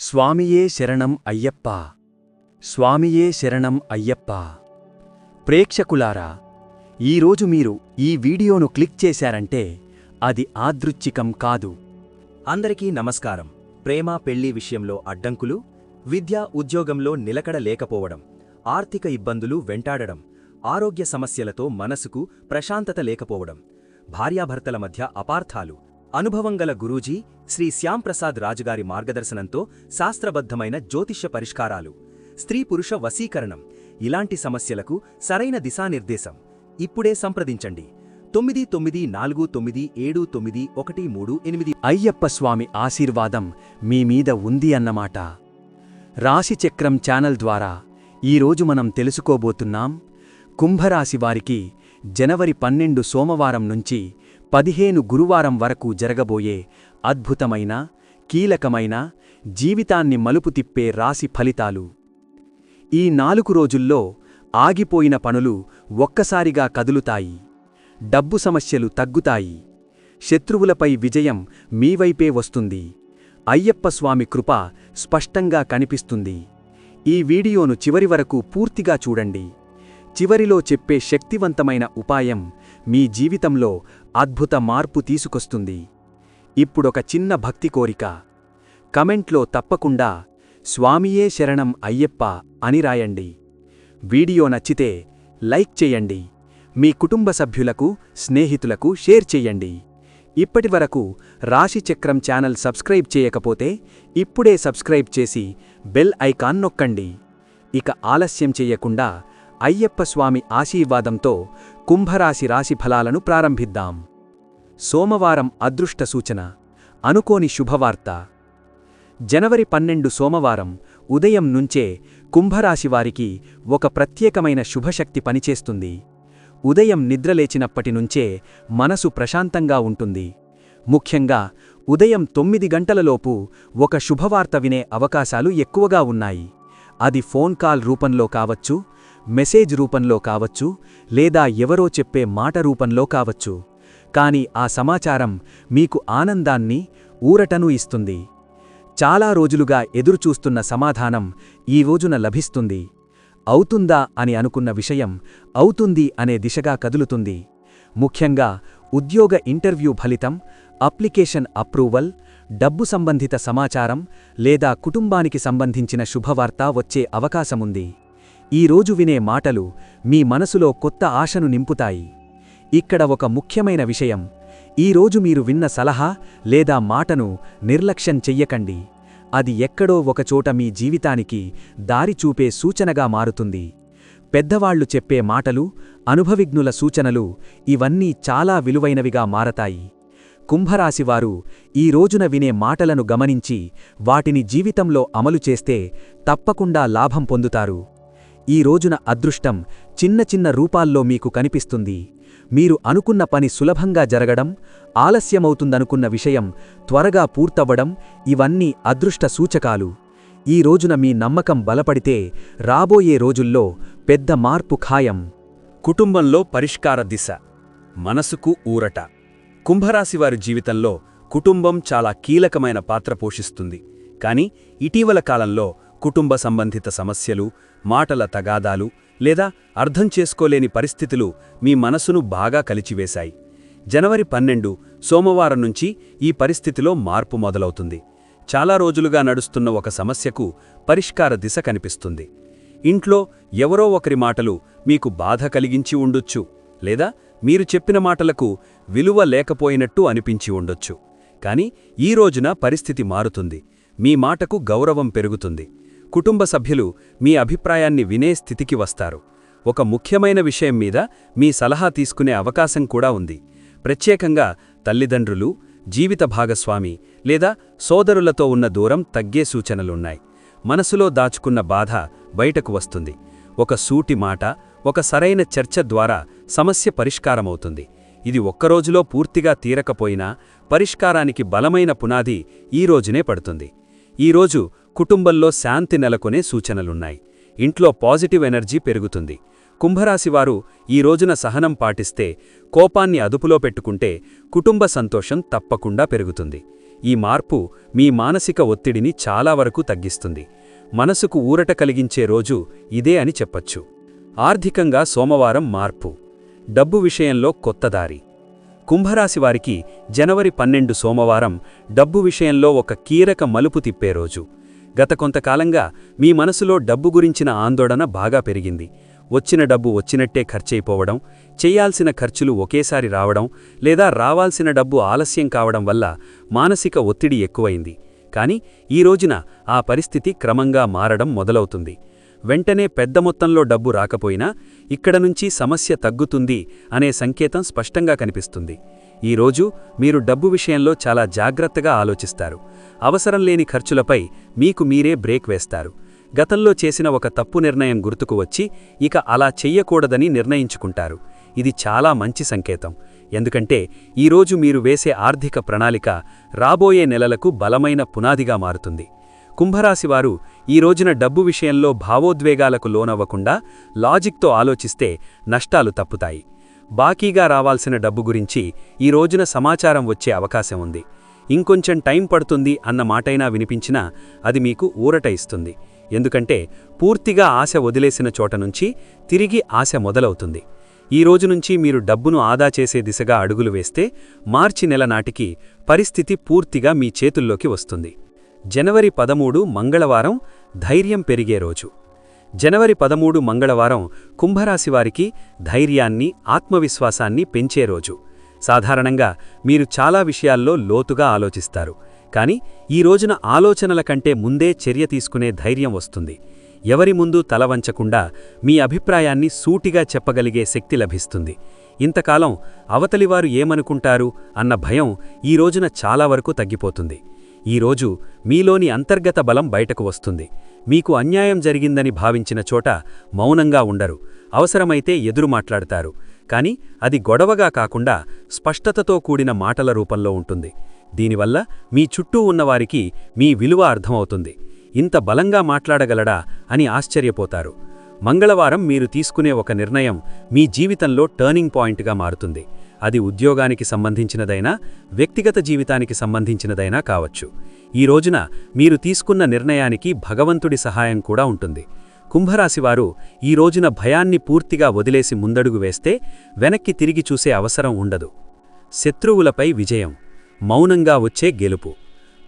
స్వామియే శరణం అయ్యప్ప. స్వామియే శరణం అయ్యప్ప. ప్రేక్షకులారా ఈరోజు మీరు ఈ వీడియోను క్లిక్ చేశారంటే అది ఆదృచ్ఛికం కాదు. అందరికీ నమస్కారం. ప్రేమ పెళ్ళి విషయంలో అడ్డంకులు విద్యా ఉద్యోగంలో నిలకడ లేకపోవడం ఆర్థిక ఇబ్బందులు వెంటాడడం ఆరోగ్య సమస్యలతో మనసుకు ప్రశాంతత లేకపోవడం భార్యాభర్తల మధ్య అపార్థాలు అనుభవం గల గురూజీ శ్రీ శ్యాంప్రసాద్ రాజుగారి మార్గదర్శనంతో శాస్త్రబద్ధమైన జ్యోతిష్య పరిష్కారాలు. స్త్రీ పురుష వశీకరణం. ఇలాంటి సమస్యలకు సరైన దిశానిర్దేశం. ఇప్పుడే సంప్రదించండి. తొమ్మిది తొమ్మిది నాలుగు తొమ్మిది ఏడు తొమ్మిది ఒకటి మూడు ఎనిమిది. అయ్యప్ప స్వామి ఆశీర్వాదం మీ మీద ఉంది అన్నమాట. రాశిచక్రం ఛానల్ ద్వారా ఈరోజు మనం తెలుసుకోబోతున్నాం. కుంభరాశి వారికి జనవరి పన్నెండు సోమవారం నుంచి పదిహేను గురువారం వరకు జరగబోయే అద్భుతమైన కీలకమైన జీవితాన్ని మలుపు తిప్పే రాశి ఫలితాలు. ఈ నాలుగు రోజుల్లో ఆగిపోయిన పనులు ఒక్కసారిగా కదులుతాయి. డబ్బు సమస్యలు తగ్గుతాయి. శత్రువులపై విజయం మీవైపే వస్తుంది. అయ్యప్ప స్వామి కృప స్పష్టంగా కనిపిస్తుంది. ఈ వీడియోను చివరి వరకు పూర్తిగా చూడండి. చివరిలో చెప్పే శక్తివంతమైన ఉపాయం మీ జీవితంలో అద్భుత మార్పు తీసుకొస్తుంది. ఇప్పుడొక చిన్న భక్తి కోరిక. కమెంట్లో తప్పకుండా స్వామియే శరణం అయ్యప్ప అని రాయండి. వీడియో నచ్చితే లైక్ చేయండి. మీ కుటుంబ సభ్యులకు స్నేహితులకు షేర్ చెయ్యండి ఇప్పటివరకు రాశిచక్రం ఛానల్ సబ్స్క్రైబ్ చేయకపోతే ఇప్పుడే సబ్స్క్రైబ్ చేసి బెల్ ఐకాన్ నొక్కండి. ఇక ఆలస్యం చెయ్యకుండా అయ్యప్ప స్వామి ఆశీర్వాదంతో కుంభరాశి రాశి ఫలాలను ప్రారంభిద్దాం. సోమవారం అదృష్ట సూచన. అనుకోని శుభవార్త. జనవరి పన్నెండు సోమవారం ఉదయం నుంచే కుంభరాశివారికి ఒక ప్రత్యేకమైన శుభశక్తి పనిచేస్తుంది. ఉదయం నిద్రలేచినప్పటి నుంచే మనసు ప్రశాంతంగా ఉంటుంది. ముఖ్యంగా ఉదయం తొమ్మిది గంటలలోపు ఒక శుభవార్త వినే అవకాశాలు ఎక్కువగా ఉన్నాయి. అది ఫోన్ కాల్ రూపంలో కావచ్చు మెసేజ్ రూపంలో కావచ్చు లేదా ఎవరో చెప్పే మాట రూపంలో కావచ్చు. కాని ఆ సమాచారం మీకు ఆనందాన్ని ఊరటను ఇస్తుంది. చాలా రోజులుగా ఎదురుచూస్తున్న సమాధానం ఈ రోజున లభిస్తుంది. అవుతుందా అని అనుకున్న విషయం అవుతుంది అనే దిశగా కదులుతుంది. ముఖ్యంగా ఉద్యోగ ఇంటర్వ్యూ ఫలితం అప్లికేషన్ అప్రూవల్ డబ్బు సంబంధిత సమాచారం లేదా కుటుంబానికి సంబంధించిన శుభవార్త వచ్చే అవకాశముంది. ఈ రోజు వినే మాటలు మీ మనసులో కొత్త ఆశను నింపుతాయి. ఇక్కడ ఒక ముఖ్యమైన విషయం. ఈరోజు మీరు విన్న సలహా లేదా మాటను నిర్లక్ష్యం చెయ్యకండి. అది ఎక్కడో ఒకచోట మీ జీవితానికి దారి చూపే సూచనగా మారుతుంది. పెద్దవాళ్ళు చెప్పే మాటలు అనుభవిజ్ఞుల సూచనలు ఇవన్నీ చాలా విలువైనవిగా మారతాయి. కుంభరాశివారు ఈ రోజున వినే మాటలను గమనించి వాటిని జీవితంలో అమలు చేస్తే తప్పకుండా లాభం పొందుతారు. ఈ రోజున అదృష్టం చిన్న చిన్న రూపాల్లో మీకు కనిపిస్తుంది. మీరు అనుకున్న పని సులభంగా జరగడం ఆలస్యమవుతుందనుకున్న విషయం త్వరగా పూర్తవ్వడం ఇవన్నీ అదృష్ట సూచకాలు. ఈ రోజున మీ నమ్మకం బలపడితే రాబోయే రోజుల్లో పెద్ద మార్పు ఖాయం. కుటుంబంలో పరిష్కార దిశ. మనసుకు ఊరట. కుంభరాశివారి జీవితంలో కుటుంబం చాలా కీలకమైన పాత్ర పోషిస్తుంది. కాని ఇటీవల కాలంలో కుటుంబ సంబంధిత సమస్యలు మాటల తగాదాలు లేదా అర్థం చేసుకోలేని పరిస్థితులు మీ మనసును బాగా కలిచివేశాయి. జనవరి పన్నెండు సోమవారం నుంచి ఈ పరిస్థితిలో మార్పు మొదలవుతుంది. చాలా రోజులుగా నడుస్తున్న ఒక సమస్యకు పరిష్కార దిశ కనిపిస్తుంది. ఇంట్లో ఎవరో ఒకరి మాటలు మీకు బాధ కలిగించి ఉండొచ్చు లేదా మీరు చెప్పిన మాటలకు విలువ లేకపోయినట్టు అనిపించి ఉండొచ్చు. కాని ఈ రోజున పరిస్థితి మారుతుంది. మీ మాటకు గౌరవం పెరుగుతుంది. కుటుంబ సభ్యులు మీ అభిప్రాయాన్ని వినే స్థితికి వస్తారు. ఒక ముఖ్యమైన విషయం మీద మీ సలహా తీసుకునే అవకాశం కూడా ఉంది. ప్రత్యేకంగా తల్లిదండ్రులు జీవిత భాగస్వామి లేదా సోదరులతో ఉన్న దూరం తగ్గే సూచనలున్నాయి. మనసులో దాచుకున్న బాధ బయటకు వస్తుంది. ఒక సూటి మాట ఒక సరైన చర్చ ద్వారా సమస్య పరిష్కారమవుతుంది. ఇది ఒక్కరోజులో పూర్తిగా తీరకపోయినా పరిష్కారానికి బలమైన పునాది ఈ రోజునే పడుతుంది. ఈరోజు కుటుంబంలో శాంతి నెలకొనే సూచనలున్నాయి. ఇంట్లో పాజిటివ్ ఎనర్జీ పెరుగుతుంది. కుంభరాశివారు ఈ రోజున సహనం పాటిస్తే కోపాన్ని అదుపులో పెట్టుకుంటే కుటుంబ సంతోషం తప్పకుండా పెరుగుతుంది. ఈ మార్పు మీ మానసిక ఒత్తిడిని చాలా వరకు తగ్గిస్తుంది. మనసుకు ఊరట కలిగించే రోజు ఇదే అని చెప్పచ్చు. ఆర్థికంగా సోమవారం మార్పు. డబ్బు విషయంలో కొత్త దారి. కుంభరాశివారికి జనవరి పన్నెండు సోమవారం డబ్బు విషయంలో ఒక కీలక మలుపు తిప్పే రోజు. గత కొంతకాలంగా మీ మనసులో డబ్బు గురించిన ఆందోళన బాగా పెరిగింది. వచ్చిన డబ్బు వచ్చినట్టే ఖర్చయిపోవడం చెయ్యాల్సిన ఖర్చులు ఒకేసారి రావడం లేదా రావాల్సిన డబ్బు ఆలస్యం కావడం వల్ల మానసిక ఒత్తిడి ఎక్కువైంది. కాని ఈ రోజున ఆ పరిస్థితి క్రమంగా మారడం మొదలవుతుంది. వెంటనే పెద్ద మొత్తంలో డబ్బు రాకపోయినా ఇక్కడ నుంచి సమస్య తగ్గుతుంది అనే సంకేతం స్పష్టంగా కనిపిస్తుంది. ఈరోజు మీరు డబ్బు విషయంలో చాలా జాగ్రత్తగా ఆలోచిస్తారు. అవసరం లేని ఖర్చులపై మీకు మీరే బ్రేక్ వేస్తారు. గతంలో చేసిన ఒక తప్పు నిర్ణయం గుర్తుకు వచ్చి ఇక అలా చెయ్యకూడదని నిర్ణయించుకుంటారు. ఇది చాలా మంచి సంకేతం. ఎందుకంటే ఈరోజు మీరు వేసే ఆర్థిక ప్రణాళిక రాబోయే నెలలకు బలమైన పునాదిగా మారుతుంది. కుంభరాశివారు ఈ రోజున డబ్బు విషయంలో భావోద్వేగాలకు లోనవ్వకుండా లాజిక్తో ఆలోచిస్తే నష్టాలు తప్పుతాయి. బాకీగా రావాల్సిన డబ్బు గురించి ఈ రోజున సమాచారం వచ్చే అవకాశం ఉంది. ఇంకొంచెం టైం పడుతుంది అన్న మాటైనా వినిపించినా అది మీకు ఊరట ఇస్తుంది. ఎందుకంటే పూర్తిగా ఆశ వదిలేసిన చోట నుంచి తిరిగి ఆశ మొదలవుతుంది. ఈ రోజు నుంచి మీరు డబ్బును ఆదా చేసే దిశగా అడుగులు వేస్తే మార్చి నెల నాటికి పరిస్థితి పూర్తిగా మీ చేతుల్లోకి వస్తుంది. జనవరి పదమూడు మంగళవారం ధైర్యం పెరిగే రోజు. జనవరి పదమూడు మంగళవారం కుంభరాశివారికి ధైర్యాన్ని ఆత్మవిశ్వాసాన్ని పెంచే రోజు. సాధారణంగా మీరు చాలా విషయాల్లో లోతుగా ఆలోచిస్తారు. కాని ఈ రోజున ఆలోచనల కంటే ముందే చర్య తీసుకునే ధైర్యం వస్తుంది. ఎవరి ముందు తలవంచకుండా మీ అభిప్రాయాన్ని సూటిగా చెప్పగలిగే శక్తి లభిస్తుంది. ఇంతకాలం అవతలివారు ఏమనుకుంటారు అన్న భయం ఈ రోజున చాలా వరకు తగ్గిపోతుంది. ఈరోజు మీలోని అంతర్గత బలం బయటకు వస్తుంది. మీకు అన్యాయం జరిగిందని భావించిన చోట మౌనంగా ఉండరు. అవసరమైతే ఎదురు మాట్లాడతారు. కాని అది గొడవగా కాకుండా స్పష్టతతో కూడిన మాటల రూపంలో ఉంటుంది. దీనివల్ల మీ చుట్టూ ఉన్నవారికి మీ విలువ అర్థమవుతుంది. ఇంత బలంగా మాట్లాడగలడా అని ఆశ్చర్యపోతారు. మంగళవారం మీరు తీసుకునే ఒక నిర్ణయం మీ జీవితంలో టర్నింగ్ పాయింట్గా మారుతుంది. అది ఉద్యోగానికి సంబంధించినదైనా వ్యక్తిగత జీవితానికి సంబంధించినదైనా కావచ్చు. ఈ రోజున మీరు తీసుకున్న నిర్ణయానికి భగవంతుడి సహాయం కూడా ఉంటుంది. కుంభరాశివారు ఈ రోజున భయాన్ని పూర్తిగా వదిలేసి ముందడుగు వేస్తే వెనక్కి తిరిగి చూసే అవసరం ఉండదు. శత్రువులపై విజయం మౌనంగా వచ్చే గెలుపు.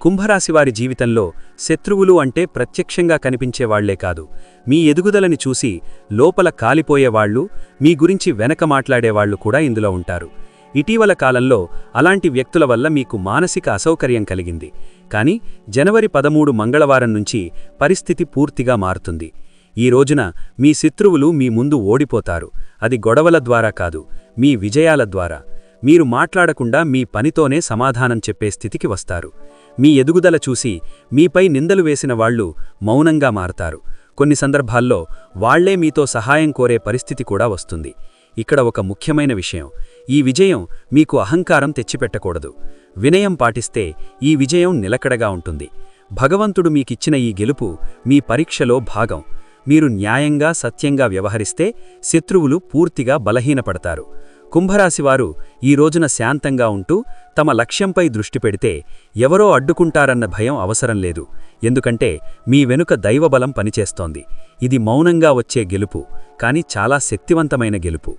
కుంభరాశివారి జీవితంలో శత్రువులు అంటే ప్రత్యక్షంగా కనిపించేవాళ్ళే కాదు. మీ ఎదుగుదలని చూసి లోపల కాలిపోయేవాళ్ళు మీ గురించి వెనక మాట్లాడేవాళ్ళు కూడా ఇందులో ఉంటారు. ఇటీవల కాలంలో అలాంటి వ్యక్తుల వల్ల మీకు మానసిక అసౌకర్యం కలిగింది. కాని జనవరి పదమూడు మంగళవారం నుంచి పరిస్థితి పూర్తిగా మారుతుంది. ఈ రోజున మీ శత్రువులు మీ ముందు ఓడిపోతారు. అది గొడవల ద్వారా కాదు మీ విజయాల ద్వారా. మీరు మాట్లాడకుండా మీ పనితోనే సమాధానం చెప్పే స్థితికి వస్తారు. మీ ఎదుగుదల చూసి మీపై నిందలు వేసిన వాళ్ళు మౌనంగా మారతారు. కొన్ని సందర్భాల్లో వాళ్ళే మీతో సహాయం కోరే పరిస్థితి కూడా వస్తుంది. ఇక్కడ ఒక ముఖ్యమైన విషయం. ఈ విజయం మీకు అహంకారం తెచ్చిపెట్టకూడదు. వినయం పాటిస్తే ఈ విజయం నిలకడగా ఉంటుంది. భగవంతుడు మీకిచ్చిన ఈ గెలుపు మీ పరీక్షలో భాగం. మీరు న్యాయంగా సత్యంగా వ్యవహరిస్తే శత్రువులు పూర్తిగా బలహీనపడతారు. కుంభరాశివారు ఈ రోజున శాంతంగా ఉంటూ తమ లక్ష్యంపై దృష్టి పెడితే ఎవరో అడ్డుకుంటారన్న భయం అవసరం లేదు. ఎందుకంటే మీ వెనుక దైవబలం పనిచేస్తోంది. ఇది మౌనంగా వచ్చే గెలుపు కాని చాలా శక్తివంతమైన గెలుపు.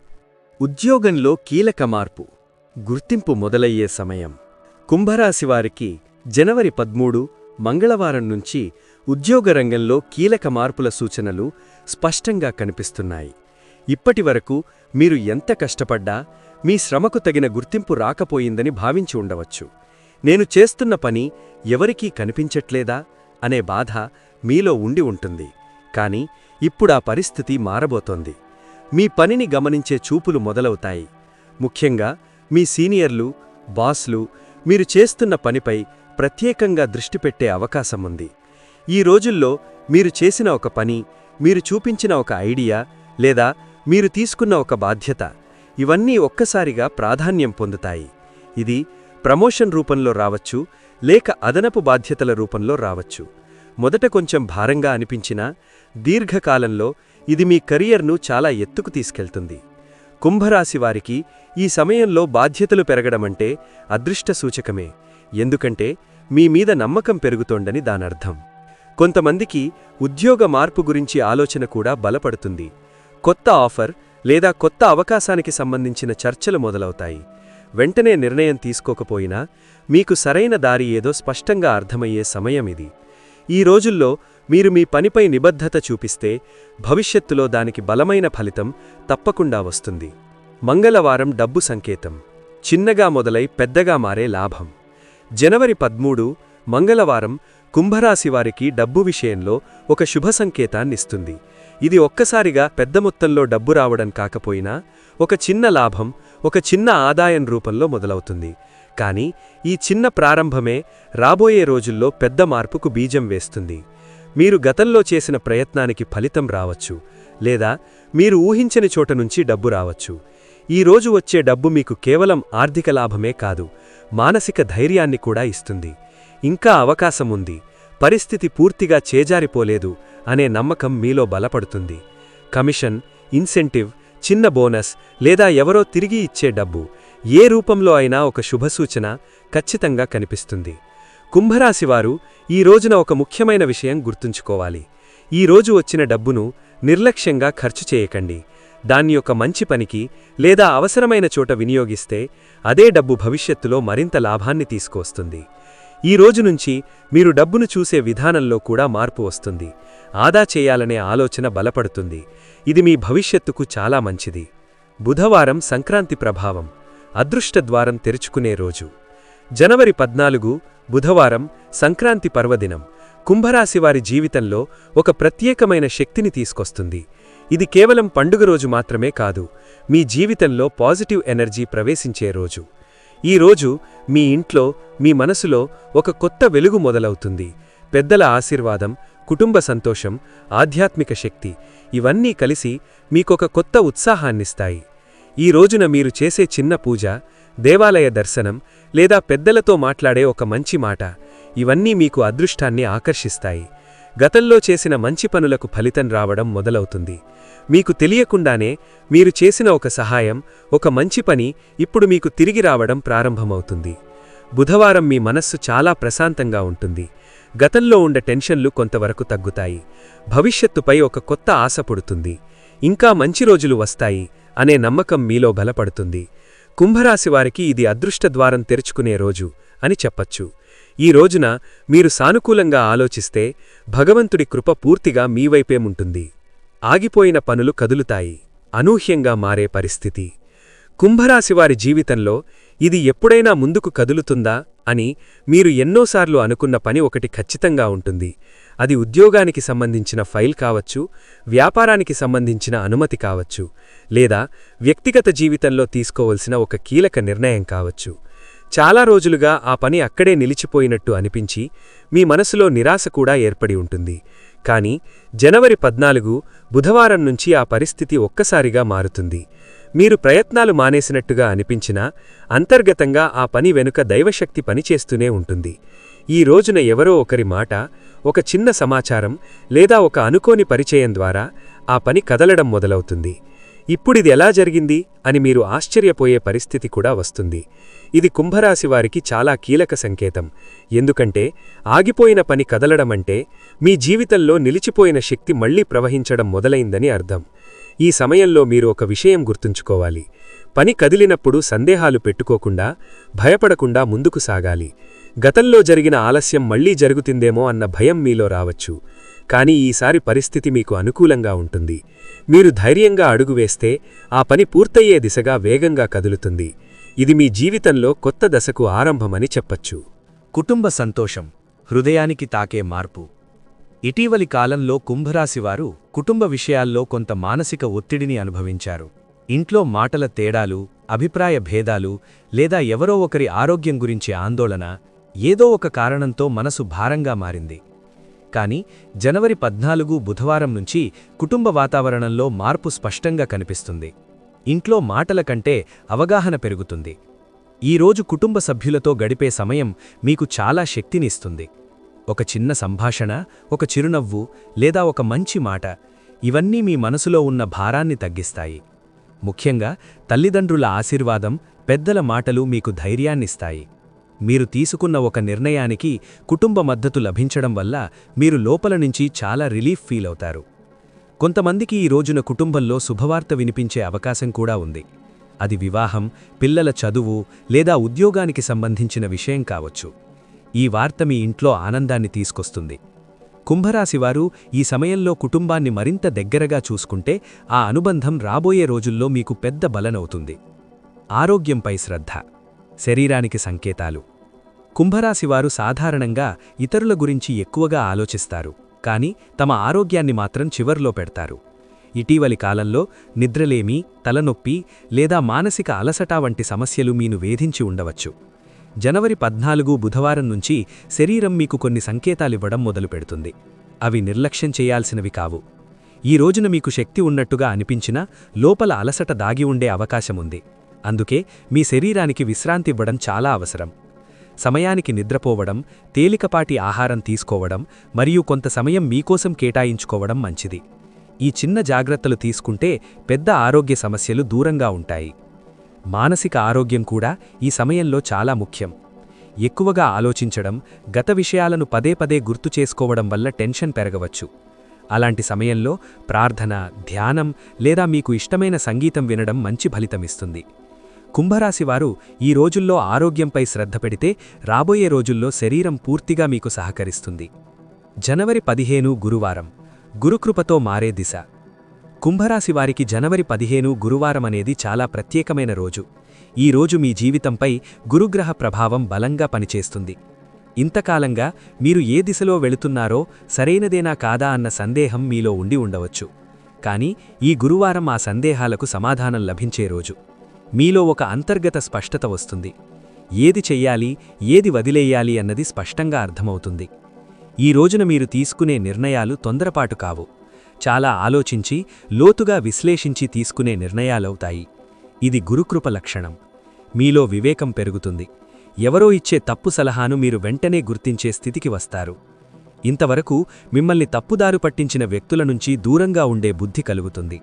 ఉద్యోగంలో కీలక మార్పు. గుర్తింపు మొదలయ్యే సమయం. కుంభరాశివారికి జనవరి పద్మూడు మంగళవారం నుంచి ఉద్యోగ రంగంలో కీలక మార్పుల సూచనలు స్పష్టంగా కనిపిస్తున్నాయి. ఇప్పటివరకు మీరు ఎంత కష్టపడ్డా మీ శ్రమకు తగిన గుర్తింపు రాకపోయిందని భావించి ఉండవచ్చు. నేను చేస్తున్న పని ఎవరికీ కనిపించట్లేదా అనే బాధ మీలో ఉండి ఉంటుంది. కానీ ఇప్పుడా పరిస్థితి మారబోతోంది. మీ పనిని గమనించే చూపులు మొదలవుతాయి. ముఖ్యంగా మీ సీనియర్లు బాస్లు మీరు చేస్తున్న పనిపై ప్రత్యేకంగా దృష్టి పెట్టే అవకాశముంది ఈ రోజుల్లో మీరు చేసిన ఒక పని మీరు చూపించిన ఒక ఐడియా లేదా మీరు తీసుకున్న ఒక బాధ్యత ఇవన్నీ ఒక్కసారిగా ప్రాధాన్యం పొందుతాయి. ఇది ప్రమోషన్ రూపంలో రావచ్చు లేక అదనపు బాధ్యతల రూపంలో రావచ్చు. మొదట కొంచెం భారంగా అనిపించినా దీర్ఘకాలంలో ఇది మీ కెరియర్ను చాలా ఎత్తుకు తీసుకెళ్తుంది. కుంభరాశివారికి ఈ సమయంలో బాధ్యతలు పెరగడమంటే అదృష్ట సూచకమే. ఎందుకంటే మీ మీద నమ్మకం పెరుగుతోందని దానర్థం. కొంతమందికి ఉద్యోగ మార్పు గురించి ఆలోచన కూడా బలపడుతుంది. కొత్త ఆఫర్ లేదా కొత్త అవకాశానికి సంబంధించిన చర్చలు మొదలవుతాయి. వెంటనే నిర్ణయం తీసుకోకపోయినా మీకు సరైన దారి ఏదో స్పష్టంగా అర్థమయ్యే సమయం ఇది. ఈ రోజుల్లో మీరు మీ పనిపై నిబద్ధత చూపిస్తే భవిష్యత్తులో దానికి బలమైన ఫలితం తప్పకుండా వస్తుంది. మంగళవారం డబ్బు సంకేతం. చిన్నగా మొదలై పెద్దగా మారే లాభం. జనవరి పద్మూడు మంగళవారం కుంభరాశివారికి డబ్బు విషయంలో ఒక శుభ సంకేతాన్నిస్తుంది. ఇది ఒక్కసారిగా పెద్ద మొత్తంలో డబ్బు రావడం కాకపోయినా ఒక చిన్న లాభం ఒక చిన్న ఆదాయం రూపంలో మొదలవుతుంది. కానీ ఈ చిన్న ప్రారంభమే రాబోయే రోజుల్లో పెద్ద మార్పుకు బీజం వేస్తుంది. మీరు గతంలో చేసిన ప్రయత్నానికి ఫలితం రావచ్చు లేదా మీరు ఊహించని చోట నుంచి డబ్బు రావచ్చు. ఈ రోజు వచ్చే డబ్బు మీకు కేవలం ఆర్థిక లాభమే కాదు మానసిక ధైర్యాన్ని కూడా ఇస్తుంది. ఇంకా అవకాశం ఉంది పరిస్థితి పూర్తిగా చేజారిపోలేదు అనే నమ్మకం మీలో బలపడుతుంది. కమిషన్ ఇన్సెంటివ్ చిన్న బోనస్ లేదా ఎవరో తిరిగి ఇచ్చే డబ్బు ఏ రూపంలో అయినా ఒక శుభసూచన ఖచ్చితంగా కనిపిస్తుంది. కుంభరాశివారు ఈ రోజున ఒక ముఖ్యమైన విషయం గుర్తుంచుకోవాలి. ఈ రోజు వచ్చిన డబ్బును నిర్లక్ష్యంగా ఖర్చు చేయకండి. దాన్ని ఒక మంచి పనికి లేదా అవసరమైన చోట వినియోగిస్తే అదే డబ్బు భవిష్యత్తులో మరింత లాభాన్ని తీసుకువస్తుంది. ఈ రోజు నుంచి మీరు డబ్బును చూసే విధానంలో కూడా మార్పు వస్తుంది. ఆదా చేయాలనే ఆలోచన బలపడుతుంది. ఇది మీ భవిష్యత్తుకు చాలా మంచిది. బుధవారం సంక్రాంతి ప్రభావం. అదృష్టద్వారం తెరుచుకునే రోజు. జనవరి పద్నాలుగు బుధవారం సంక్రాంతి పర్వదినం. కుంభరాశివారి జీవితంలో ఒక ప్రత్యేకమైన శక్తిని తీసుకొస్తుంది. ఇది కేవలం పండుగ రోజు మాత్రమే కాదు మీ జీవితంలో పాజిటివ్ ఎనర్జీ ప్రవేశించే రోజు. ఈ రోజు మీ ఇంట్లో మీ మనసులో ఒక కొత్త వెలుగు మొదలవుతుంది. పెద్దల ఆశీర్వాదం కుటుంబ సంతోషం ఆధ్యాత్మిక శక్తి ఇవన్నీ కలిసి మీకొక కొత్త ఉత్సాహాన్నిస్తాయి. ఈ రోజున మీరు చేసే చిన్న పూజ దేవాలయ దర్శనం లేదా పెద్దలతో మాట్లాడే ఒక మంచి మాట. ఇవన్నీ మీకు అదృష్టాన్ని ఆకర్షిస్తాయి. గతంలో చేసిన మంచి పనులకు ఫలితం రావడం మొదలవుతుంది. మీకు తెలియకుండానే మీరు చేసిన ఒక సహాయం ఒక మంచి పని ఇప్పుడు మీకు తిరిగి రావడం ప్రారంభమవుతుంది. బుధవారం మీ మనస్సు చాలా ప్రశాంతంగా ఉంటుంది. గతంలో ఉండే టెన్షన్లు కొంతవరకు తగ్గుతాయి. భవిష్యత్తుపై ఒక కొత్త ఆశ పుడుతుంది. ఇంకా మంచి రోజులు వస్తాయి అనే నమ్మకం మీలో బలపడుతుంది. కుంభరాశివారికి ఇది అదృష్ట ద్వారం తెరుచుకునే రోజు అని చెప్పచ్చు. ఈ రోజున మీరు సానుకూలంగా ఆలోచిస్తే భగవంతుడి కృప పూర్తిగా మీవైపేముంటుంది ఆగిపోయిన పనులు కదులుతాయి. అనూహ్యంగా మారే పరిస్థితి. కుంభరాశివారి జీవితంలో ఇది ఎప్పుడైనా ముందుకు కదులుతుందా అని మీరు ఎన్నోసార్లు అనుకున్న పని ఒకటి ఖచ్చితంగా ఉంటుంది. అది ఉద్యోగానికి సంబంధించిన ఫైల్ కావచ్చు వ్యాపారానికి సంబంధించిన అనుమతి కావచ్చు లేదా వ్యక్తిగత జీవితంలో తీసుకోవలసిన ఒక కీలక నిర్ణయం కావచ్చు. చాలా రోజులుగా ఆ పని అక్కడే నిలిచిపోయినట్టు అనిపించి మీ మనసులో నిరాశ కూడా ఏర్పడి ఉంటుంది. కానీ జనవరి పద్నాలుగు బుధవారం నుంచి ఆ పరిస్థితి ఒక్కసారిగా మారుతుంది. మీరు ప్రయత్నాలు మానేసినట్టుగా అనిపించినా అంతర్గతంగా ఆ పని వెనుక దైవశక్తి పనిచేస్తూనే ఉంటుంది. ఈ రోజున ఎవరో ఒకరి మాట ఒక చిన్న సమాచారం లేదా ఒక అనుకోని పరిచయం ద్వారా ఆ పని కదలడం మొదలవుతుంది. ఇప్పుడిది ఎలా జరిగింది అని మీరు ఆశ్చర్యపోయే పరిస్థితి కూడా వస్తుంది. ఇది కుంభరాశివారికి చాలా కీలక సంకేతం. ఎందుకంటే ఆగిపోయిన పని కదలడమంటే మీ జీవితంలో నిలిచిపోయిన శక్తి మళ్ళీ ప్రవహించడం మొదలైందని అర్థం. ఈ సమయంలో మీరు ఒక విషయం గుర్తుంచుకోవాలి. పని కదిలినప్పుడు సందేహాలు పెట్టుకోకుండా భయపడకుండా ముందుకు సాగాలి. గతంలో జరిగిన ఆలస్యం మళ్ళీ జరుగుతుందేమో అన్న భయం మీలో రావచ్చు. కానీ ఈసారి పరిస్థితి మీకు అనుకూలంగా ఉంటుంది. మీరు ధైర్యంగా అడుగు వేస్తే ఆ పని పూర్తయ్యే దిశగా వేగంగా కదులుతుంది. ఇది మీ జీవితంలో కొత్త దశకు ఆరంభమని చెప్పచ్చు. కుటుంబ సంతోషం హృదయానికి తాకే మార్పు. ఇటీవలి కాలంలో కుంభరాశివారు కుటుంబ విషయాల్లో కొంత మానసిక ఒత్తిడిని అనుభవించారు. ఇంట్లో మాటల తేడాలు అభిప్రాయ భేదాలు లేదా ఎవరో ఒకరి ఆరోగ్యం గురించి ఆందోళన ఏదో ఒక కారణంతో మనసు భారంగా మారింది. కాని జనవరి పద్నాలుగు బుధవారం నుంచి కుటుంబ వాతావరణంలో మార్పు స్పష్టంగా కనిపిస్తుంది. ఇంట్లో మాటల కంటే అవగాహన పెరుగుతుంది. ఈరోజు కుటుంబ సభ్యులతో గడిపే సమయం మీకు చాలా శక్తినిస్తుంది. ఒక చిన్న సంభాషణ ఒక చిరునవ్వు లేదా ఒక మంచి మాట ఇవన్నీ మీ మనసులో ఉన్న భారాన్ని తగ్గిస్తాయి. ముఖ్యంగా తల్లిదండ్రుల ఆశీర్వాదం పెద్దల మాటలు మీకు ధైర్యాన్నిస్తాయి. మీరు తీసుకున్న ఒక నిర్ణయానికి కుటుంబ మద్దతు లభించడం వల్ల మీరు లోపల నుంచి చాలా రిలీఫ్ ఫీల్ అవుతారు. కొంతమందికి ఈ రోజున కుటుంబంలో శుభవార్త వినిపించే అవకాశం కూడా ఉంది. అది వివాహం పిల్లల చదువు లేదా ఉద్యోగానికి సంబంధించిన విషయం కావచ్చు. ఈ వార్త మీ ఇంట్లో ఆనందాన్ని తీసుకొస్తుంది. కుంభరాశివారు ఈ సమయంలో కుటుంబాన్ని మరింత దగ్గరగా చూసుకుంటే ఆ అనుబంధం రాబోయే రోజుల్లో మీకు పెద్ద బలనవుతుంది. ఆరోగ్యంపై శ్రద్ధ. శరీరానికి సంకేతాలు. కుంభరాశివారు సాధారణంగా ఇతరుల గురించి ఎక్కువగా ఆలోచిస్తారు కానీ తమ ఆరోగ్యాన్ని మాత్రం చివర్లో పెడతారు. ఇటీవలి కాలంలో నిద్రలేమి తలనొప్పి లేదా మానసిక అలసట వంటి సమస్యలు మీను వేధించి ఉండవచ్చు. జనవరి పద్నాలుగు బుధవారం నుంచి శరీరం మీకు కొన్ని సంకేతాలివ్వడం మొదలుపెడుతుంది. అవి నిర్లక్ష్యం చేయాల్సినవి కావు. ఈ రోజున మీకు శక్తి ఉన్నట్టుగా అనిపించినా లోపల అలసట దాగి ఉండే అవకాశముంది అందుకే మీ శరీరానికి విశ్రాంతివ్వడం చాలా అవసరం. సమయానికి నిద్రపోవడం తేలికపాటి ఆహారం తీసుకోవడం మరియు కొంత సమయం మీకోసం కేటాయించుకోవడం మంచిది. ఈ చిన్న జాగ్రత్తలు తీసుకుంటే పెద్ద ఆరోగ్య సమస్యలు దూరంగా ఉంటాయి. మానసిక ఆరోగ్యం కూడా ఈ సమయంలో చాలా ముఖ్యం. ఎక్కువగా ఆలోచించడం గత విషయాలను పదే పదే గుర్తు చేసుకోవడం వల్ల టెన్షన్ పెరగవచ్చు. అలాంటి సమయంలో ప్రార్థన ధ్యానం లేదా మీకు ఇష్టమైన సంగీతం వినడం మంచి ఫలితమిస్తుంది కుంభరాశివారు ఈ రోజుల్లో ఆరోగ్యంపై శ్రద్ధ పెడితే రాబోయే రోజుల్లో శరీరం పూర్తిగా మీకు సహకరిస్తుంది. జనవరి పదిహేను గురువారం. గురుకృపతో మారే దిశ. కుంభరాశివారికి జనవరి పదిహేను గురువారం అనేది చాలా ప్రత్యేకమైన రోజు. ఈ రోజు మీ జీవితంపై గురుగ్రహ ప్రభావం బలంగా పనిచేస్తుంది. ఇంతకాలంగా మీరు ఏ దిశలో వెళుతున్నారో సరైనదేనా కాదా అన్న సందేహం మీలో ఉండి ఉండవచ్చు. కానీ ఈ గురువారం ఆ సందేహాలకు సమాధానం లభించే రోజు. మీలో ఒక అంతర్గత స్పష్టత వస్తుంది. ఏది చెయ్యాలి ఏది వదిలేయాలి అన్నది స్పష్టంగా అర్థమవుతుంది. ఈ రోజున మీరు తీసుకునే నిర్ణయాలు తొందరపాటు కావు. చాలా ఆలోచించి లోతుగా విశ్లేషించి తీసుకునే నిర్ణయాలవుతాయి. ఇది గురుకృప లక్షణం. మీలో వివేకం పెరుగుతుంది. ఎవరో ఇచ్చే తప్పు సలహాను మీరు వెంటనే గుర్తించే స్థితికి వస్తారు. ఇంతవరకు మిమ్మల్ని తప్పుదారు పట్టించిన వ్యక్తుల నుంచి దూరంగా ఉండే బుద్ధి కలుగుతుంది.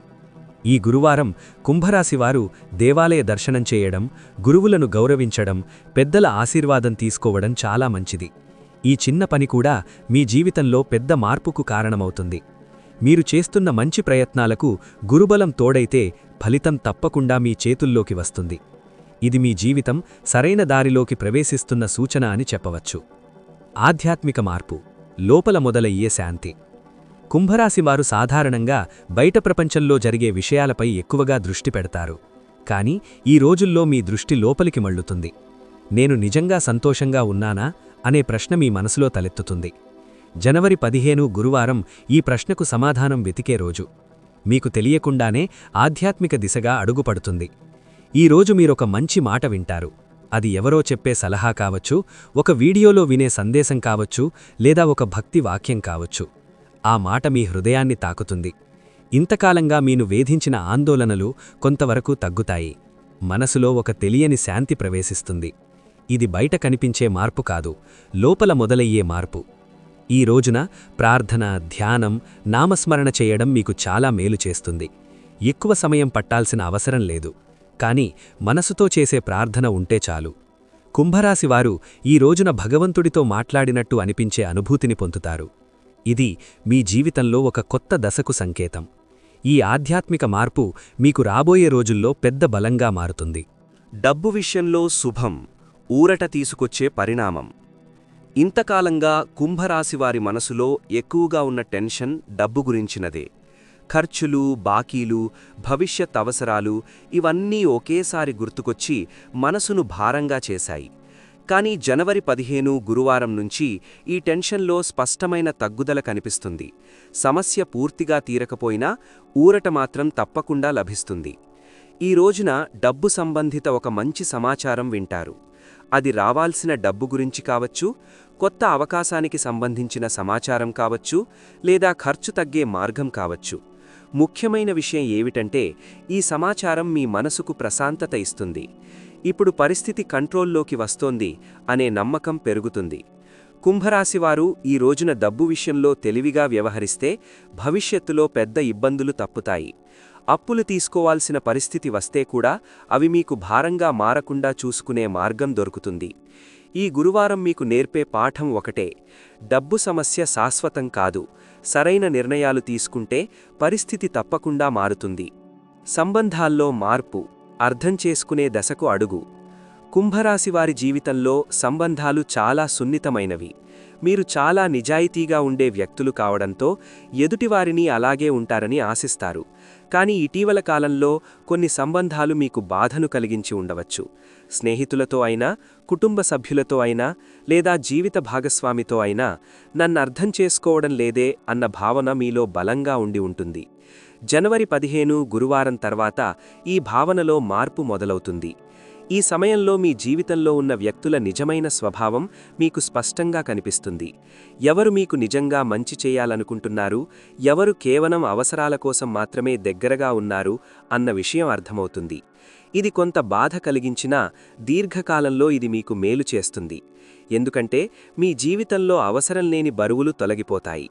ఈ గురువారం కుంభరాశివారు దేవాలయ దర్శనం చేయడం గురువులను గౌరవించడం పెద్దల ఆశీర్వాదం తీసుకోవడం చాలా మంచిది. ఈ చిన్న పని కూడా మీ జీవితంలో పెద్ద మార్పుకు కారణమవుతుంది. మీరు చేస్తున్న మంచి ప్రయత్నాలకు గురుబలం తోడైతే ఫలితం తప్పకుండా మీ చేతుల్లోకి వస్తుంది. ఇది మీ జీవితం సరైన దారిలోకి ప్రవేశిస్తున్న సూచన అని చెప్పవచ్చు. ఆధ్యాత్మిక మార్పు లోపల మొదలయ్యే శాంతి. కుంభరాశివారు సాధారణంగా బయట ప్రపంచంలో జరిగే విషయాలపై ఎక్కువగా దృష్టి పెడతారు. కానీ ఈ రోజుల్లో మీ దృష్టి లోపలికి మళ్ళుతుంది. నేను నిజంగా సంతోషంగా ఉన్నానా? అనే ప్రశ్న మీ మనసులో తలెత్తుతుంది. జనవరి పదిహేను గురువారం ఈ ప్రశ్నకు సమాధానం వెతికే రోజు. మీకు తెలియకుండానే ఆధ్యాత్మిక దిశగా అడుగుపడుతుంది. ఈ రోజు మీరొక మంచి మాట వింటారు. అది ఎవరో చెప్పే సలహా కావచ్చు ఒక వీడియోలో వినే సందేశం కావచ్చు లేదా ఒక భక్తి వాక్యం కావచ్చు. ఆ మాట మీ హృదయాన్ని తాకుతుంది. ఇంతకాలంగా మీను వేధించిన ఆందోళనలు కొంతవరకు తగ్గుతాయి. మనసులో ఒక తెలియని శాంతి ప్రవేశిస్తుంది. ఇది బయట కనిపించే మార్పు కాదు లోపల మొదలయ్యే మార్పు. ఈ రోజున ప్రార్థన ధ్యానం నామస్మరణ చేయడం మీకు చాలా మేలు చేస్తుంది. ఎక్కువ సమయం పట్టాల్సిన అవసరం లేదు. కానీ మనసుతో చేసే ప్రార్థన ఉంటే చాలు. కుంభరాశివారు ఈ రోజున భగవంతుడితో మాట్లాడినట్టు అనిపించే అనుభూతిని పొందుతారు. ఇది మీ జీవితంలో ఒక కొత్త దశకు సంకేతం. ఈ ఆధ్యాత్మిక మార్పు మీకు రాబోయే రోజుల్లో పెద్ద బలంగా మారుతుంది. డబ్బు విషయంలో శుభం ఊరట తీసుకొచ్చే పరిణామం. ఇంతకాలంగా కుంభరాశివారి మనసులో ఎక్కువగా ఉన్న టెన్షన్ డబ్బు గురించినదే. ఖర్చులు బాకీలు భవిష్యత్ అవసరాలు ఇవన్నీ ఒకేసారి గుర్తుకొచ్చి మనసును భారంగా చేశాయి. కానీ జనవరి పదిహేను గురువారం నుంచి ఈ టెన్షన్లో స్పష్టమైన తగ్గుదల కనిపిస్తుంది. సమస్య పూర్తిగా తీరకపోయినా ఊరట మాత్రం తప్పకుండా లభిస్తుంది. ఈ రోజున డబ్బు సంబంధిత ఒక మంచి సమాచారం వింటారు. అది రావాల్సిన డబ్బు గురించి కావచ్చు కొత్త అవకాశానికి సంబంధించిన సమాచారం కావచ్చు లేదా ఖర్చు తగ్గే మార్గం కావచ్చు. ముఖ్యమైన విషయం ఏమిటంటే ఈ సమాచారం మీ మనసుకు ప్రశాంతత ఇస్తుంది. ఇప్పుడు పరిస్థితి కంట్రోల్లోకి వస్తోంది అనే నమ్మకం పెరుగుతుంది. కుంభరాశివారు ఈ రోజున డబ్బు విషయంలో తెలివిగా వ్యవహరిస్తే భవిష్యత్తులో పెద్ద ఇబ్బందులు తప్పుతాయి. అప్పులు తీసుకోవాల్సిన పరిస్థితి వస్తే కూడా అవి మీకు భారంగా మారకుండా చూసుకునే మార్గం దొరుకుతుంది. ఈ గురువారం మీకు నేర్పే పాఠం ఒకటే. డబ్బు సమస్య శాశ్వతం కాదు. సరైన నిర్ణయాలు తీసుకుంటే పరిస్థితి తప్పకుండా మారుతుంది. సంబంధాల్లో మార్పు. అర్థం చేసుకునే దశకు అడుగు. కుంభరాశివారి జీవితంలో సంబంధాలు చాలా సున్నితమైనవి. మీరు చాలా నిజాయితీగా ఉండే వ్యక్తులు కావడంతో ఎదుటివారిని అలాగే ఉంటారని ఆశిస్తారు. కానీ ఇటీవల కాలంలో కొన్ని సంబంధాలు మీకు బాధను కలిగించి ఉండవచ్చు. స్నేహితులతో అయినా కుటుంబ సభ్యులతో అయినా లేదా జీవిత భాగస్వామితో అయినా నన్ను అర్థం చేసుకోవడం లేదే అన్న భావన మీలో బలంగా ఉండి ఉంటుంది. జనవరి పదిహేను గురువారం తర్వాత ఈ భావనలో మార్పు మొదలవుతుంది. ఈ సమయంలో మీ జీవితంలో ఉన్న వ్యక్తుల నిజమైన స్వభావం మీకు స్పష్టంగా కనిపిస్తుంది. ఎవరు మీకు నిజంగా మంచి చేయాలనుకుంటున్నారు? ఎవరు కేవలం అవసరాల కోసం మాత్రమే దగ్గరగా ఉన్నారు? అన్న విషయం అర్థమవుతుంది. ఇది కొంత బాధ కలిగించినా దీర్ఘకాలంలో ఇది మీకు మేలు చేస్తుంది. ఎందుకంటే మీ జీవితంలో అవసరం లేని బరువులు తొలగిపోతాయి.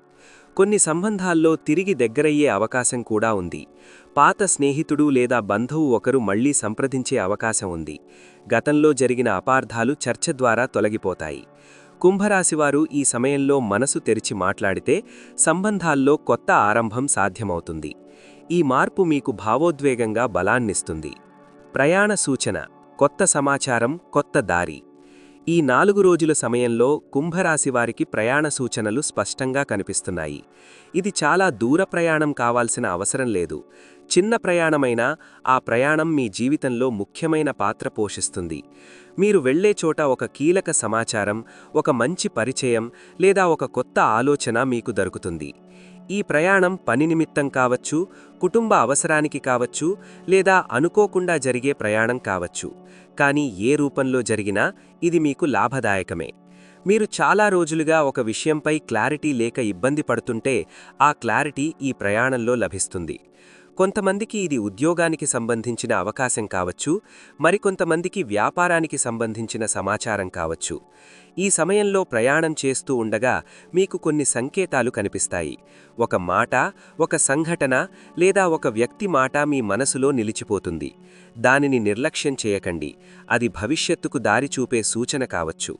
కొన్ని సంబంధాల్లో తిరిగి దగ్గరయ్యే అవకాశం కూడా ఉంది. పాత స్నేహితుడు లేదా బంధువు ఒకరు మళ్ళీ సంప్రదించే అవకాశం ఉంది. గతంలో జరిగిన అపార్థాలు చర్చ ద్వారా తొలగిపోతాయి. కుంభరాశివారు ఈ సమయంలో మనసు తెరిచి మాట్లాడితే సంబంధాల్లో కొత్త ఆరంభం సాధ్యమవుతుంది. ఈ మార్పు మీకు భావోద్వేగంగా బలాన్నిస్తుంది. ప్రయాణ సూచన కొత్త సమాచారం కొత్త దారి. ఈ నాలుగు రోజుల సమయంలో కుంభరాశివారికి ప్రయాణ సూచనలు స్పష్టంగా కనిపిస్తున్నాయి. ఇది చాలా దూర ప్రయాణం కావాల్సిన అవసరం లేదు. చిన్న ప్రయాణమైనా ఆ ప్రయాణం మీ జీవితంలో ముఖ్యమైన పాత్ర పోషిస్తుంది. మీరు వెళ్ళే చోట ఒక కీలక సమాచారం ఒక మంచి పరిచయం లేదా ఒక కొత్త ఆలోచన మీకు దొరుకుతుంది. ఈ ప్రయాణం పని నిమిత్తం కావచ్చు కుటుంబ అవసరానికి కావచ్చు లేదా అనుకోకుండా జరిగే ప్రయాణం కావచ్చు. కానీ ఏ రూపంలో జరిగినా ఇది మీకు లాభదాయకమే. మీరు చాలా రోజులుగా ఒక విషయంపై క్లారిటీ లేక ఇబ్బంది పడుతుంటే ఆ క్లారిటీ ఈ ప్రయాణంలో లభిస్తుంది. కొంతమందికి ఇది ఉద్యోగానికి సంబంధించిన అవకాశం కావచ్చు మరికొంతమందికి వ్యాపారానికి సంబంధించిన సమాచారం కావచ్చు. ఈ సమయంలో ప్రయాణం చేస్తూ ఉండగా మీకు కొన్ని సంకేతాలు కనిపిస్తాయి. ఒక మాట ఒక సంఘటన లేదా ఒక వ్యక్తి మాట మీ మనసులో నిలిచిపోతుంది. దానిని నిర్లక్ష్యం చేయకండి. అది భవిష్యత్తుకు దారి చూపే సూచన కావచ్చు.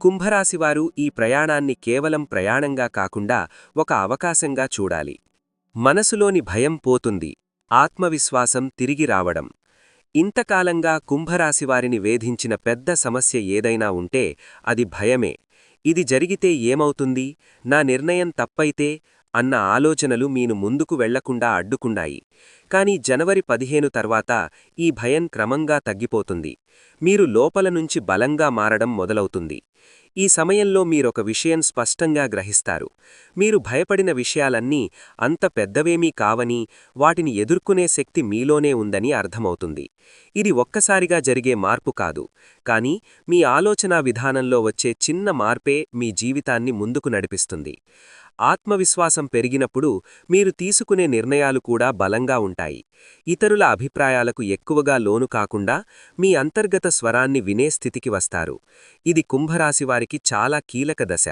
కుంభరాశివారు ఈ ప్రయాణాన్ని కేవలం ప్రయాణంగా కాకుండా ఒక అవకాశంగా చూడాలి. మనసులోని భయం పోతుంది. ఆత్మవిశ్వాసం తిరిగి రావడం. ఇంతకాలంగా కుంభరాశివారిని వేధించిన పెద్ద సమస్య ఏదైనా ఉంటే అది భయమే. ఇది జరిగితే ఏమవుతుంది? నా నిర్ణయం తప్పైతే? అన్న ఆలోచనలు మీను ముందుకు వెళ్ళకుండా అడ్డుకున్నాయి. కాని జనవరి పదిహేను తర్వాత ఈ భయం క్రమంగా తగ్గిపోతుంది. మీరు లోపల నుంచి బలంగా మారడం మొదలవుతుంది. ఈ సమయంలో మీరొక విషయం స్పష్టంగా గ్రహిస్తారు. మీరు భయపడిన విషయాలన్నీ అంత పెద్దవేమీ కావని వాటిని ఎదుర్కొనే శక్తి మీలోనే ఉందని అర్థమవుతుంది. ఇది ఒక్కసారిగా జరిగే మార్పు కాదు. కానీ మీ ఆలోచనా విధానంలో వచ్చే చిన్న మార్పే మీ జీవితాన్ని ముందుకు నడిపిస్తుంది. ఆత్మవిశ్వాసం పెరిగినప్పుడు మీరు తీసుకునే నిర్ణయాలు కూడా బలంగా ఉంటాయి. ఇతరుల అభిప్రాయాలకు ఎక్కువగా లోను కాకుండా మీ అంతర్గత స్వరాన్ని వినే స్థితికి వస్తారు. ఇది కుంభరాశివారికి చాలా కీలక దశ.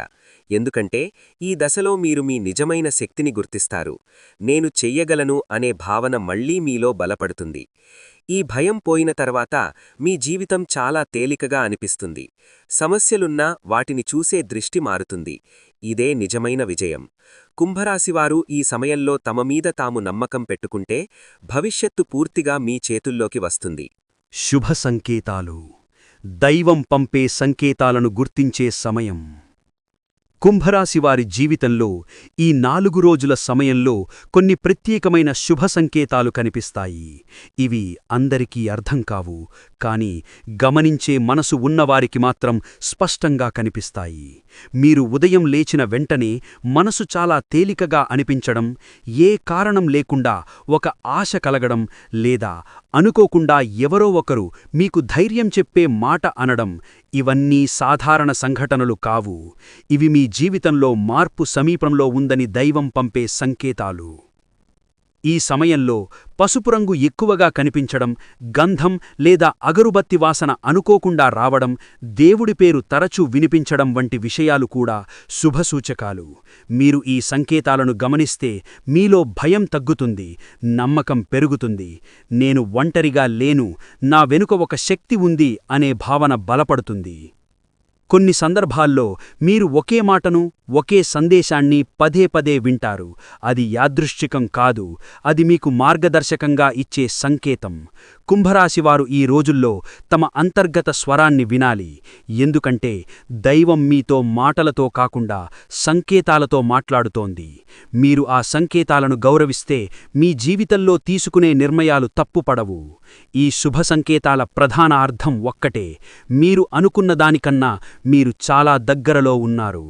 ఎందుకంటే ఈ దశలో మీరు మీ నిజమైన శక్తిని గుర్తిస్తారు. నేను చెయ్యగలను అనే భావన మళ్ళీ మీలో బలపడుతుంది. ఈ భయం పోయిన తర్వాత మీ జీవితం చాలా తేలికగా అనిపిస్తుంది. సమస్యలున్నా వాటిని చూసే దృష్టి మారుతుంది. ఇదే నిజమైన విజయం. కుంభరాశివారు ఈ సమయంలో తమ మీద తాము నమ్మకం పెట్టుకుంటే భవిష్యత్తు పూర్తిగా మీ చేతుల్లోకి వస్తుంది. శుభ సంకేతాలు. దైవం పంపే సంకేతాలను గుర్తించే సమయం. కుంభరాశివారి జీవితంలో ఈ నాలుగు రోజుల సమయంలో కొన్ని ప్రత్యేకమైన శుభ సంకేతాలు కనిపిస్తాయి. ఇవి అందరికీ అర్థం కావు కాని గమనించే మనసు ఉన్నవారికి మాత్రం స్పష్టంగా కనిపిస్తాయి. మీరు ఉదయం లేచిన వెంటనే మనసు చాలా తేలికగా అనిపించడం ఏ కారణం లేకుండా ఒక ఆశ కలగడం లేదా అనుకోకుండా ఎవరో ఒకరు మీకు ధైర్యం చెప్పే మాట అనడం ఇవన్నీ సాధారణ సంఘటనలు కావు. ఇవి మీ జీవితంలో మార్పు సమీపంలో ఉందని దైవం పంపే సంకేతాలు. ఈ సమయంలో పసుపు రంగు ఎక్కువగా కనిపించడం గంధం లేదా అగరుబత్తి వాసన అనుకోకుండా రావడం దేవుడి పేరు తరచూ వినిపించడం వంటి విషయాలు కూడా శుభసూచకాలు. మీరు ఈ సంకేతాలను గమనిస్తే మీలో భయం తగ్గుతుంది నమ్మకం పెరుగుతుంది. నేను ఒంటరిగా లేను నా వెనుక ఒక శక్తి ఉంది అనే భావన బలపడుతుంది. కొన్ని సందర్భాల్లో మీరు ఒకే మాటను ఒకే సందేశాన్ని పదే పదే వింటారు. అది యాదృశ్చికం కాదు. అది మీకు మార్గదర్శకంగా ఇచ్చే సంకేతం. కుంభరాశివారు ఈ రోజుల్లో తమ అంతర్గత స్వరాన్ని వినాలి. ఎందుకంటే దైవం మీతో మాటలతో కాకుండా సంకేతాలతో మాట్లాడుతోంది. మీరు ఆ సంకేతాలను గౌరవిస్తే మీ జీవితంలో తీసుకునే నిర్ణయాలు తప్పుపడవు. ఈ శుభ సంకేతాల ప్రధాన అర్థం ఒక్కటే. మీరు అనుకున్న దానికన్నా మీరు చాలా దగ్గరలో ఉన్నారు.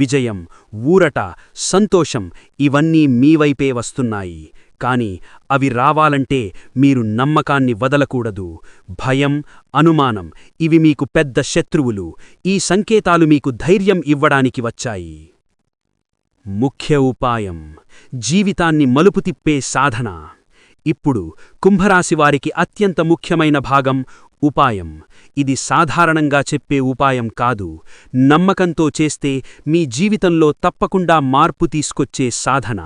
విజయం ఊరట సంతోషం ఇవన్నీ మీ వైపే వస్తున్నాయి. కాని అవి రావాలంటే మీరు నమ్మకాన్ని వదలకూడదు. భయం అనుమానం ఇవి మీకు పెద్ద శత్రువులు. ఈ సంకేతాలు మీకు ధైర్యం ఇవ్వడానికి వచ్చాయి. ముఖ్య ఉపాయం జీవితాన్ని మలుపు తిప్పే సాధన. ఇప్పుడు కుంభరాశివారికి అత్యంత ముఖ్యమైన భాగం ఉపాయం. ఇది సాధారణంగా చెప్పే ఉపాయం కాదు. నమ్మకంతో చేస్తే మీ జీవితంలో తప్పకుండా మార్పు తీసుకొచ్చే సాధన.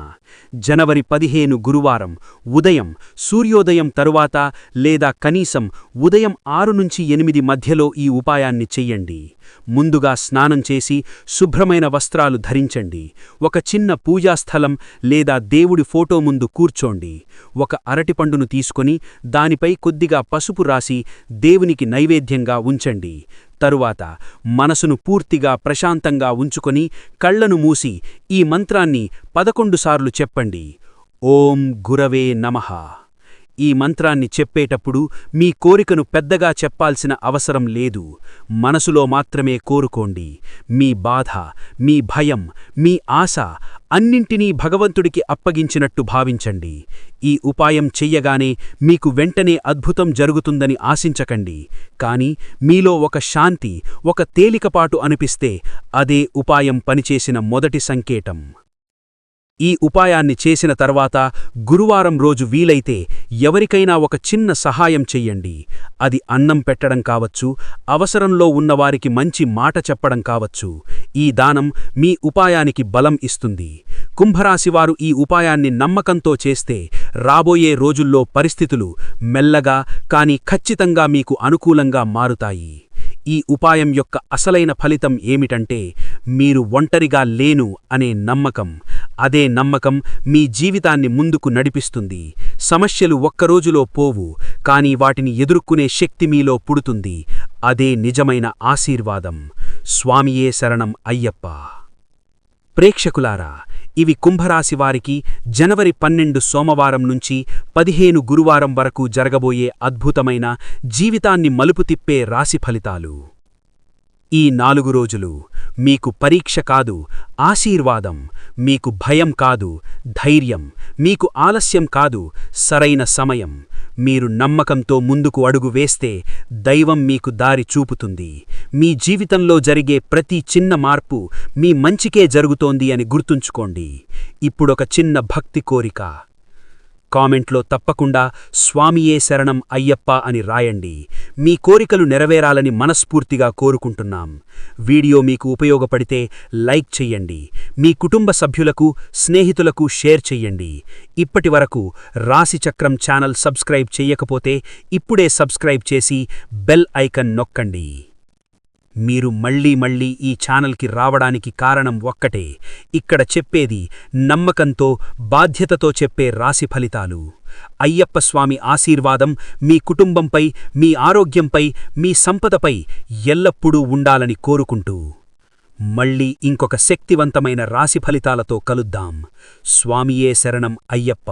జనవరి పదిహేను గురువారం ఉదయం సూర్యోదయం తరువాత లేదా కనీసం ఉదయం ఆరు నుంచి ఎనిమిది మధ్యలో ఈ ఉపాయాన్ని చెయ్యండి. ముందుగా స్నానం చేసి శుభ్రమైన వస్త్రాలు ధరించండి. ఒక చిన్న పూజాస్థలం లేదా దేవుడి ఫోటో ముందు కూర్చోండి. ఒక అరటిపండును తీసుకొని దానిపై కొద్దిగా పసుపు రాసి దేవునికి నైవేద్యంగా ఉంచండి. తరువాత మనసును పూర్తిగా ప్రశాంతంగా ఉంచుకొని కళ్ళను మూసి ఈ మంత్రాన్ని పదకొండుసార్లు చెప్పండి. ఓం గురవే నమః. ఈ మంత్రాన్ని చెప్పేటప్పుడు మీ కోరికను పెద్దగా చెప్పాల్సిన అవసరం లేదు. మనసులో మాత్రమే కోరుకోండి. మీ బాధ మీ భయం మీ ఆశ అన్నింటినీ భగవంతుడికి అప్పగించినట్టు భావించండి. ఈ ఉపాయం చెయ్యగానే మీకు వెంటనే అద్భుతం జరుగుతుందని ఆశించకండి. కాని మీలో ఒక శాంతి ఒక తేలికపాటు అనిపిస్తే అదే ఉపాయం పనిచేసిన మొదటి సంకేతం. ఈ ఉపాయాన్ని చేసిన తర్వాత గురువారం రోజు వీలైతే ఎవరికైనా ఒక చిన్న సహాయం చెయ్యండి. అది అన్నం పెట్టడం కావచ్చు అవసరంలో ఉన్నవారికి మంచి మాట చెప్పడం కావచ్చు. ఈ దానం మీ ఉపాయానికి బలం ఇస్తుంది. కుంభరాశివారు ఈ ఉపాయాన్ని నమ్మకంతో చేస్తే రాబోయే రోజుల్లో పరిస్థితులు మెల్లగా కాని ఖచ్చితంగా మీకు అనుకూలంగా మారుతాయి. ఈ ఉపాయం యొక్క అసలైన ఫలితం ఏమిటంటే మీరు ఒంటరిగా లేను అనే నమ్మకం. అదే నమ్మకం మీ జీవితాన్ని ముందుకు నడిపిస్తుంది. సమస్యలు ఒక్కరోజులో పోవు కాని వాటిని ఎదుర్కొనే శక్తి మీలో పుడుతుంది. అదే నిజమైన ఆశీర్వాదం. స్వామియే శరణం అయ్యప్ప. ప్రేక్షకులారా ఇవి కుంభరాశివారికి జనవరి పన్నెండు సోమవారం నుంచి పదిహేను గురువారం వరకు జరగబోయే అద్భుతమైన జీవితాన్ని మలుపు తిప్పే రాశి ఫలితాలు. ఈ నాలుగు రోజులు మీకు పరీక్ష కాదు ఆశీర్వాదం మీకు భయం కాదు ధైర్యం మీకు ఆలస్యం కాదు సరైన సమయం. మీరు నమ్మకంతో ముందుకు అడుగు వేస్తే దైవం మీకు దారి చూపుతుంది. మీ జీవితంలో జరిగే ప్రతి చిన్న మార్పు మీ మంచికే జరుగుతోంది అని గుర్తుంచుకోండి. ఇప్పుడొక చిన్న భక్తి కోరిక. కామెంట్లో తప్పకుండా స్వామియే శరణం అయ్యప్ప అని రాయండి. మీ కోరికలు నెరవేరాలని మనస్ఫూర్తిగా కోరుకుంటున్నాం. వీడియో మీకు ఉపయోగపడితే లైక్ చెయ్యండి మీ కుటుంబ సభ్యులకు స్నేహితులకు షేర్ చెయ్యండి ఇప్పటి వరకు రాశిచక్రం ఛానల్ సబ్స్క్రైబ్ చెయ్యకపోతే ఇప్పుడే సబ్స్క్రైబ్ చేసి బెల్ ఐకన్ నొక్కండి. మీరు మళ్ళీ మళ్ళీ ఈ ఛానల్కి రావడానికి కారణం ఒక్కటే. ఇక్కడ చెప్పేది నమ్మకంతో బాధ్యతతో చెప్పే రాశి ఫలితాలు. అయ్యప్ప స్వామి ఆశీర్వాదం మీ కుటుంబంపై మీ ఆరోగ్యంపై మీ సంపదపై ఎల్లప్పుడూ ఉండాలని కోరుకుంటూ. మళ్ళీ ఇంకొక శక్తివంతమైన రాశి ఫలితాలతో కలుద్దాం. స్వామియే శరణం అయ్యప్ప.